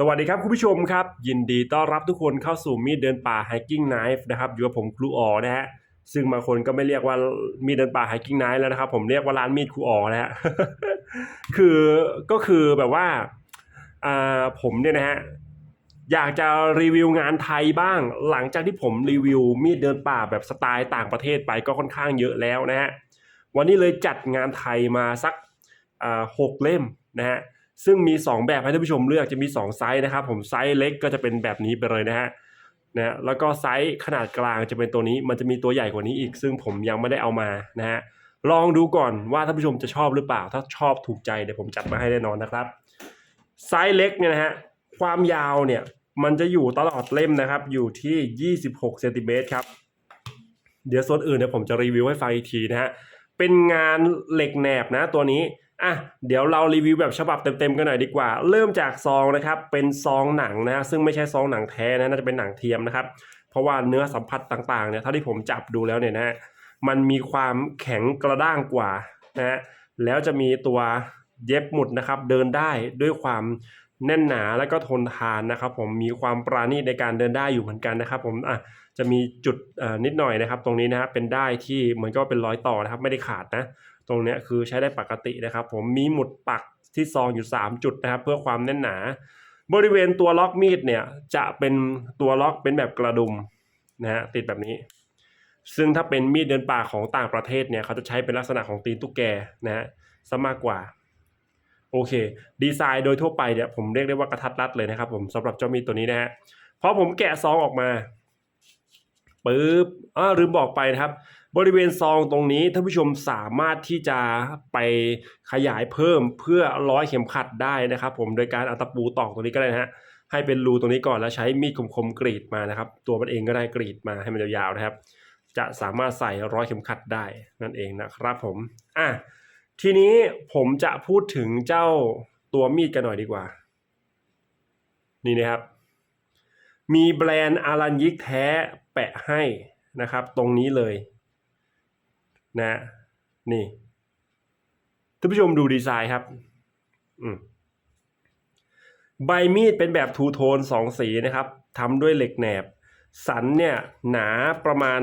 สวัสดีครับคุณผู้ชมครับ ยินดีต้อนรับทุกคนเข้าสู่มีดเดินป่า hiking knife นะครับอยู่กับผมครูอ๋อนะฮะซึ่งบางคนก็ไม่เรียกว่ามีดเดินป่า hiking knife แล้วนะครับ ผมเรียกว่าร้านมีดครูอ๋อนะฮะคือก็คือแบบว่าอ่าผมเนี่ยนะฮะอยากจะรีวิวงานไทยบ้าง หลังจากที่ผมรีวิวมีดเดินป่าแบบสไตล์ต่างประเทศไปก็ค่อนข้างเยอะแล้วนะฮะวันนี้เลยจัดงานไทยมาสักอ่าหกเล่มนะฮะ ซึ่งมี 2 แบบให้ท่านผู้ชมเลือกจะมี 2 ไซส์นะครับ ผมไซส์เล็กก็จะเป็นแบบนี้ไปเลยนะฮะนะแล้วก็ไซส์ขนาดกลางจะเป็นตัวนี้มันจะมีตัวใหญ่กว่านี้อีก ซึ่งผมยังไม่ได้เอามานะฮะลองดูก่อนว่าท่านผู้ชมจะชอบหรือเปล่า ถ้าชอบถูกใจเดี๋ยวผมจัดมาให้แน่นอนนะครับ ไซส์เล็กเนี่ยนะฮะความยาวเนี่ยมันจะอยู่ตลอดเล่มนะครับ อยู่ที่ 26เซนติเมตรครับ เดี๋ยวส่วนอื่นเนี่ยผมจะรีวิวให้ฟังอีกทีนะฮะเป็นงานเหล็กแหนบนะตัวนี้ อะเดี๋ยวเรารีวิวแบบฉบับเต็มๆกันหน่อยดีกว่า เริ่มจากซองนะครับเป็นซองหนังนะซึ่งไม่ใช่ซองหนังแท้นะน่าจะเป็นหนังเทียมนะครับ เพราะว่าเนื้อสัมผัสต่างๆเนี่ยเท่าที่ผมจับดูแล้วเนี่ยนะฮะมันมีความแข็งกระด้างกว่านะฮะแล้วจะมีตัวเย็บหมุดนะครับเดินได้ด้วยความแน่นหนาและก็ทนทานนะครับ ผมมีความปราณีตในการเดินได้อยู่เหมือนกันนะครับ ผมอะจะมีจุดเออนิดหน่อยนะครับ ตรงนี้นะครับเป็นได้ที่เหมือนก็เป็นรอยต่อนะครับ ไม่ได้ขาดนะ ตรงนี้คือใช้ได้ปกตินะครับ ผมมีหมุดปักที่ซองอยู่ 3 จุดนะครับ เพื่อความแน่นหนา บริเวณตัวล็อกมีดเนี่ยจะเป็นตัวล็อกเป็นแบบกระดุมนะฮะติดแบบนี้ ซึ่งถ้าเป็นมีดเดินป่าของต่างประเทศเนี่ยเขาจะใช้เป็นลักษณะของตีนตุ๊กแกนะฮะซะมากกว่าโอเค ดีไซน์โดยทั่วไปเนี่ยผมเรียกได้ว่ากระทัดรัดเลยนะครับ ผมสำหรับเจ้ามีดตัวนี้นะฮะพอผมแกะซองออกมาปึ๊บอ่าลืมบอกไปนะครับ บริเวณซองตรงนี้ท่านผู้ชมสามารถที่จะไปขยายเพิ่มเพื่อร้อยเข็มขัดได้นะครับ ผมโดยการเอาตะปูตอกตรงนี้ก็ได้นะฮะให้เป็นรูตรงนี้ก่อนแล้วใช้มีดคมๆกรีดมานะครับ ตัวมันเองก็ได้กรีดมาให้มันยาวๆนะครับ จะสามารถใส่ร้อยเข็มขัดได้นั่นเองนะครับ ผมอะทีนี้ผมจะพูดถึงเจ้าตัวมีดกันหน่อยดีกว่า นี่นะครับ มีแบรนด์อารันยิกแท้แปะให้นะครับ ตรงนี้เลย นะนี่ท่านผู้ชมดูดีไซน์ครับอืมใบมีดเป็นแบบทูโทนสองสีนะครับทำด้วยเหล็กแหนบ สันเนี่ยหนาประมาณ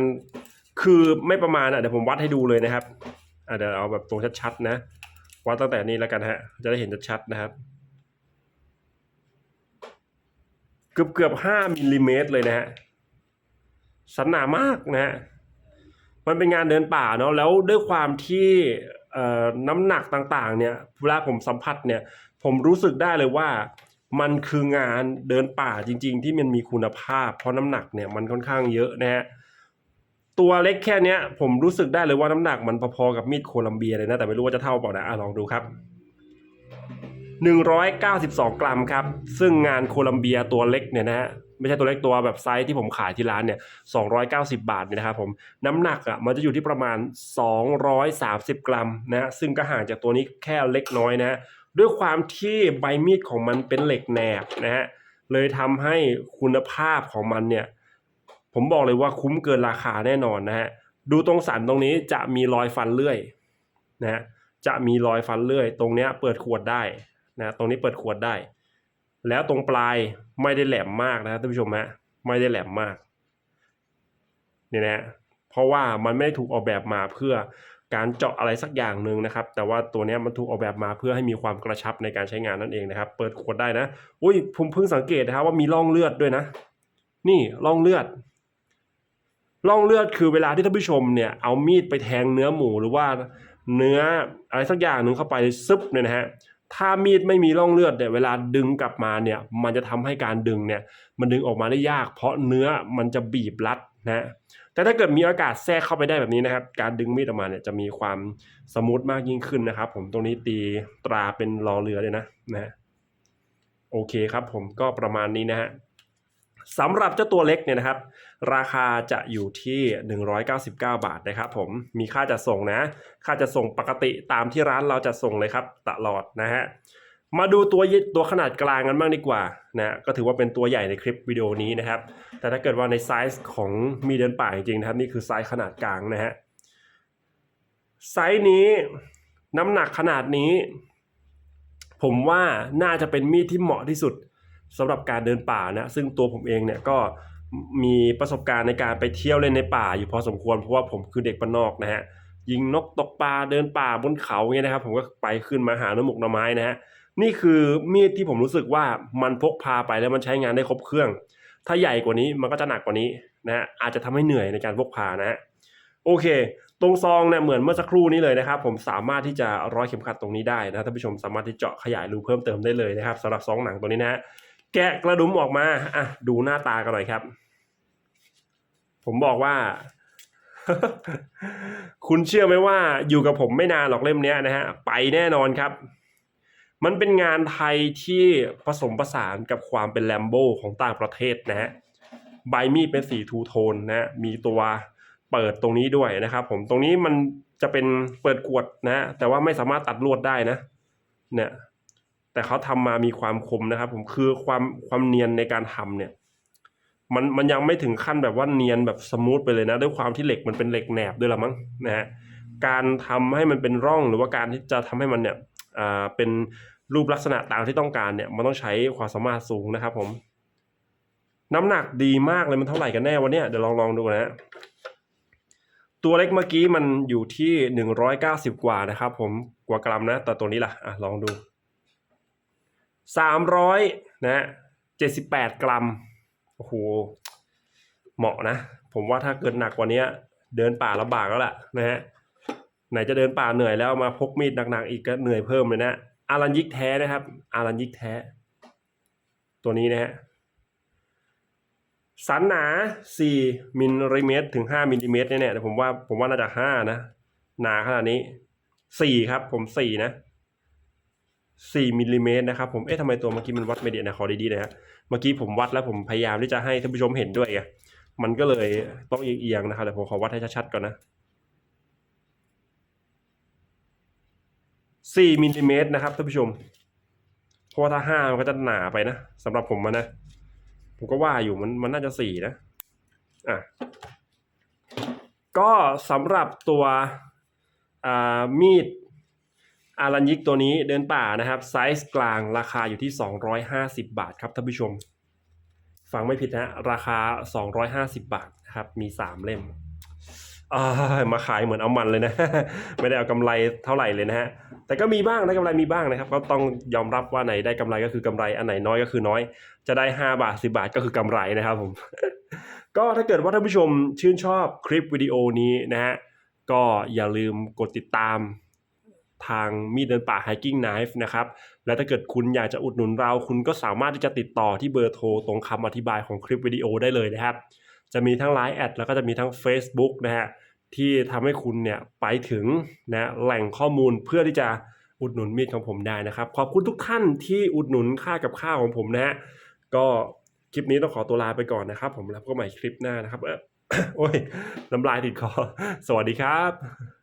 คือไม่ประมาณอะเดี๋ยวผมวัดให้ดูเลยนะครับอะเดี๋ยวเอาแบบตรงชัดๆนะวัดตั้งแต่นี้แล้วกันฮะ จะได้เห็นชัดๆนะครับ เกือบเกือบห้ามิลลิเมตรเลยนะฮะสันหนามากนะฮะ มันเป็นงานเดินป่าเนาะแล้วด้วยความที่น้ำหนักต่างๆเนี่ยเวลาผมสัมผัสเนี่ยผมรู้สึกได้เลยว่ามันคืองานเดินป่าจริง ๆ ที่มันมีคุณภาพ เพราะน้ำหนักเนี่ยมันค่อนข้างเยอะนะฮะตัวเล็กแค่เนี้ยผมรู้สึกได้เลยว่าน้ำหนักมันพอๆกับมีดโคลัมเบียเลยนะแต่ไม่รู้ว่าจะเท่าเปล่านะอะลองดูครับ 192 กรัมครับ ซึ่งงานโคลัมเบียตัวเล็กเนี่ยนะฮะ ไม่ใช่ตัวเล็กตัวแบบไซส์ที่ผมขายที่ร้านเนี่ย290 บาทเนี่ยนะครับผมน้ำหนักอะมันจะอยู่ที่ประมาณ 230 กรัมนะซึ่งก็ห่างจากตัวนี้แค่เล็กน้อยนะฮะด้วยความที่ใบมีดของมันเป็นเหล็กแหนบนะฮะเลยทำให้คุณภาพของมันเนี่ยผมบอกเลยว่าคุ้มเกินราคาแน่นอนนะฮะดูตรงสันตรงนี้จะมีรอยฟันเลื่อยนะฮะจะมีรอยฟันเลื่อย ตรงเนี้ยเปิดขวดได้นะตรงนี้เปิดขวดได้ แล้วตรงปลายไม่ได้แหลมมากนะท่านผู้ชมฮะไม่ได้แหลมมากนี่นะเพราะว่ามันไม่ได้ถูกออกแบบมาเพื่อการเจาะอะไรสักอย่างหนึ่งนะครับ แต่ว่าตัวนี้มันถูกออกแบบมาเพื่อให้มีความกระชับในการใช้งานนั่นเองนะครับ เปิดขวดได้นะอุ้ยผมเพิ่งสังเกตนะครับว่ามีร่องเลือดด้วยนะ นี่ร่องเลือดร่องเลือดคือเวลาที่ท่านผู้ชมเนี่ยเอามีดไปแทงเนื้อหมูหรือว่าเนื้ออะไรสักอย่างหนึ่งเข้าไปซึบเนี่ยนะฮะ ถ้ามีดไม่มีร่องเลือดเนี่ยเวลาดึงกลับมาเนี่ยมันจะทำให้การดึงเนี่ยมันดึงออกมาได้ยาก เพราะเนื้อมันจะบีบรัดนะแต่ถ้าเกิดมีอากาศแทรกเข้าไปได้แบบนี้นะครับ การดึงมีดออกมาเนี่ยจะมีความสมูทมากยิ่งขึ้นนะครับ ผมตรงนี้ตีตราเป็นรอเรือเลยนะนะฮะโอเคครับผมก็ประมาณนี้นะฮะ สำหรับเจ้าตัวเล็กเนี่ยนะครับ ราคาจะอยู่ที่ 199 บาทนะครับผมมีค่าจัดส่งนะ ค่าจะส่งปกติตามที่ร้านเราจะส่งเลยครับตลอดนะฮะมาดูตัวยิตัวขนาดกลางกันบ้างดีกว่านะก็ถือว่าเป็นตัวใหญ่ในคลิปวิดีโอนี้นะครับ แต่ถ้าเกิดว่าในไซส์ของมีเดินป่าจริงๆนะครับ นี่คือไซส์ขนาดกลางนะฮะไซส์นี้น้ำหนักขนาดนี้ ผมว่าน่าจะเป็นมีดที่เหมาะที่สุด สำหรับการเดินป่านะซึ่งตัวผมเองเนี่ยก็มีประสบการณ์ในการไปเที่ยวเล่นในป่าอยู่พอสมควรเพราะว่าผมคือเด็กบ้านอกนะฮะยิงนกตกปลาเดินป่าบนเขาเงี้ยนะครับ ผมก็ไปขึ้นมาหาหน้ำหมกหน่อไม้นะฮะนี่คือมีดที่ผมรู้สึกว่ามันพกพาไปแล้วมันใช้งานได้ครบเครื่อง ถ้าใหญ่กว่านี้มันก็จะหนักกว่านี้นะฮะอาจจะทำให้เหนื่อยในการพกพานะฮะโอเค ตรงซองเนี่ยเหมือนเมื่อสักครู่นี้เลยนะครับ ผมสามารถที่จะร้อยเข็มขัดตรงนี้ได้นะท่านผู้ชมสามารถที่เจาะขยายรูเพิ่มเติมได้เลยนะครับสำหรับซองหนังตัวนี้นะฮะ แกะกระดุมออกมาอะดูหน้าตากันหน่อยครับ ผมบอกว่า คุณเชื่อไหมว่าอยู่กับผมไม่นานหรอกเล่มนี้นะฮะ ไปแน่นอนครับ มันเป็นงานไทยที่ผสมผสานกับความเป็นแลมโบของต่างประเทศนะฮะใบมีดเป็นสีทูโทนนะฮะมีตัวเปิดตรงนี้ด้วยนะครับ ผมตรงนี้มันจะเป็นเปิดขวดนะฮะแต่ว่าไม่สามารถตัดลวดได้นะ เนี่ย แต่เขาทำมามีความคมนะครับ ผมคือความความเนียนในการทำเนี่ย มันมันยังไม่ถึงขั้นแบบว่าเนียนแบบสมูทไปเลยนะ ด้วยความที่เหล็กมันเป็นเหล็กแหนบด้วยละมั้งนะฮะการทำให้มันเป็นร่องหรือว่าการที่จะทำให้มันเนี่ยอ่าเป็นรูปลักษณะตามที่ต้องการเนี่ย มันต้องใช้ความสามารถสูงนะครับ ผม น้ำหนักดีมากเลยมันเท่าไหร่กันแน่วันเนี้ยเดี๋ยวลองลองดูนะฮะตัวเล็กเมื่อกี้มันอยู่ที่หนึ่งร้อยเก้าสิบกว่านะครับผมกว่ากรัมนะ แต่ตัวนี้ล่ะอะลองดู สามร้อยนะเจ็ดสิบแปดกรัมโอ้โหเหมาะนะ ผมว่าถ้าเกิดหนักกว่านี้เดินป่าลำบากแล้วล่ะนะฮะไหนจะเดินป่าเหนื่อยแล้วมาพกมีดหนักๆอีกก็เหนื่อยเพิ่มเลยนะอารันยิกแท้นะครับ อารันยิกแท้ ตัวนี้นะฮะสันหนา 4มิลลิเมตรถึง 5มิลลิเมตรเนี่ยแต่ผมว่าผมว่าน่าจะ 5 นะ หนาขนาดนี้ 4 ครับผม 4 นะ 4มิลลิเมตรนะครับผม เอ๊ะทำไมตัวเมื่อกี้มันวัดไม่ดีนะขอดีๆนะฮะ เมื่อกี้ผมวัดแล้วผมพยายามที่จะให้ท่านผู้ชมเห็นด้วยไง มันก็เลยต้องเอียงๆนะครับแต่ผมขอวัดให้ชัดๆก่อนนะ4มิลลิเมตรนะครับท่านผู้ชม เพราะว่าถ้า5มันก็จะหนาไปนะสำหรับผมอะนะ ผมก็ว่าอยู่มันมันน่าจะ4นะ อะ ก็สำหรับตัวอ่ามีด อารันยิกตัวนี้เดินป่านะครับไซส์กลางราคาอยู่ที่ 250 บาทครับท่านผู้ชม ฟังไม่ผิดนะราคา 250 บาทนะครับมี 3 เล่มามาขายเหมือนเอามันเลยนะ ไม่ได้เอากำไรเท่าไหร่เลยนะฮะแต่ก็มีบ้างได้กำไรมีบ้างนะครับ ก็ต้องยอมรับว่าไหนได้กำไรก็คือกำไรอันไหนน้อยก็คือน้อย จะได้ 5 บาท 10 บาทก็คือกำไรนะครับผมก็ถ้าเกิดว่าท่านผู้ชมชื่นชอบคลิปวิดีโอนี้นะฮะก็อย่าลืมกดติดตาม ทางมีดเดินป่า hiking knife นะครับ และถ้าเกิดคุณอยากจะอุดหนุนเรา คุณก็สามารถที่จะติดต่อที่เบอร์โทรตรงคำอธิบายของคลิปวิดีโอได้เลยนะครับ จะมีทั้ง Line แอดแล้วก็จะมีทั้ง Facebook นะฮะที่ทำให้คุณเนี่ยไปถึงนะแหล่งข้อมูลเพื่อที่จะอุดหนุนมีดของผมได้นะครับ ขอบคุณทุกท่านที่อุดหนุนค่ากับข้าวของผมนะฮะก็คลิปนี้ต้องขอตัวลาไปก่อนนะครับ ผมแล้วพบกันใหม่คลิปหน้านะครับเออโอ้ยน้ำลายติดคอ สวัสดีครับ